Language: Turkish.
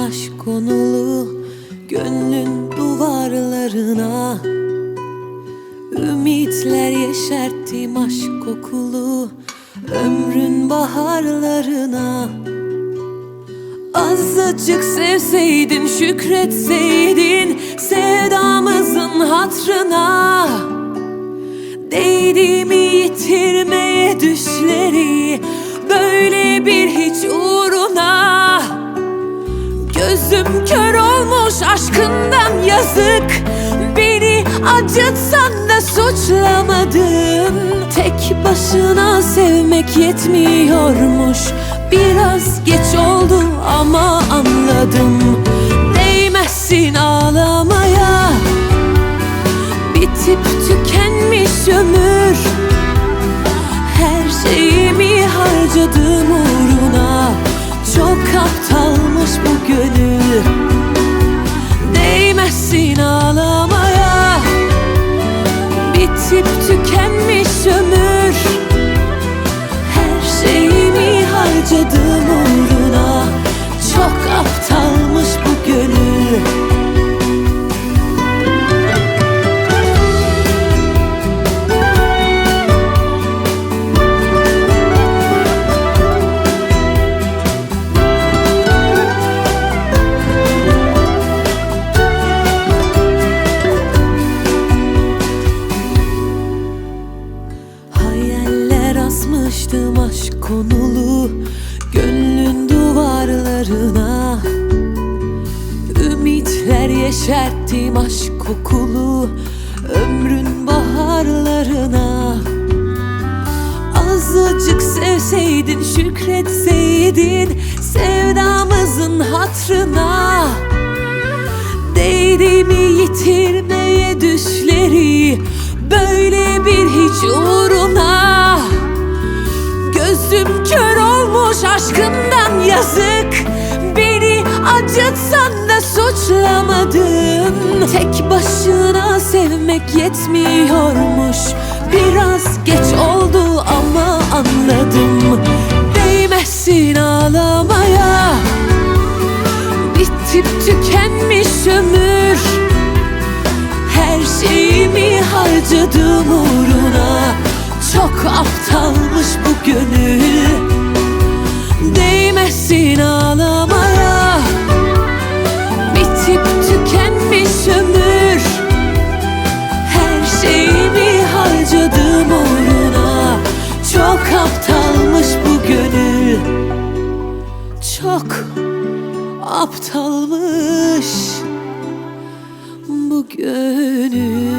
aşk konulu Gönlün duvarlarına. Ümitler yeşerttim aşk kokulu Ömrün baharlarına. Azıcık sevseydin şükretseydin Sevdamızın hatrına. Değdi mi yitirmeye düşleri acıtsan da suçlamadın. Tek başına sevmek yetmiyormuş. Biraz geç oldu ama anladım. Değmezsin ağlamaya. Bitip tükenmiş ömür. Her şeyimi harcadım uğruna. Çok aptalmış bu gönül harcadım uğruna. Çok aptalmış bu gönül. Hayaller asmıştım aşk konulu duvarlarına Ümitler yeşerttim aşk kokulu Ömrün baharlarına. Azıcık sevseydin şükretseydin Sevdamızın hatrına. Değdi mi yitirmeye düşleri Böyle bir hiç uğruna. Gözüm kör olmuş aşkından yazık acıtsan da suçlamadın. Tek başına sevmek yetmiyormuş. Biraz geç oldu ama anladım. Değmezsin ağlamaya. Bitip tükenmiş ömür. Her şeyimi harcadım uğruna. Çok aptalmış bu gönül. Değmezsin ağlamaya Çok aptalmış bu gönül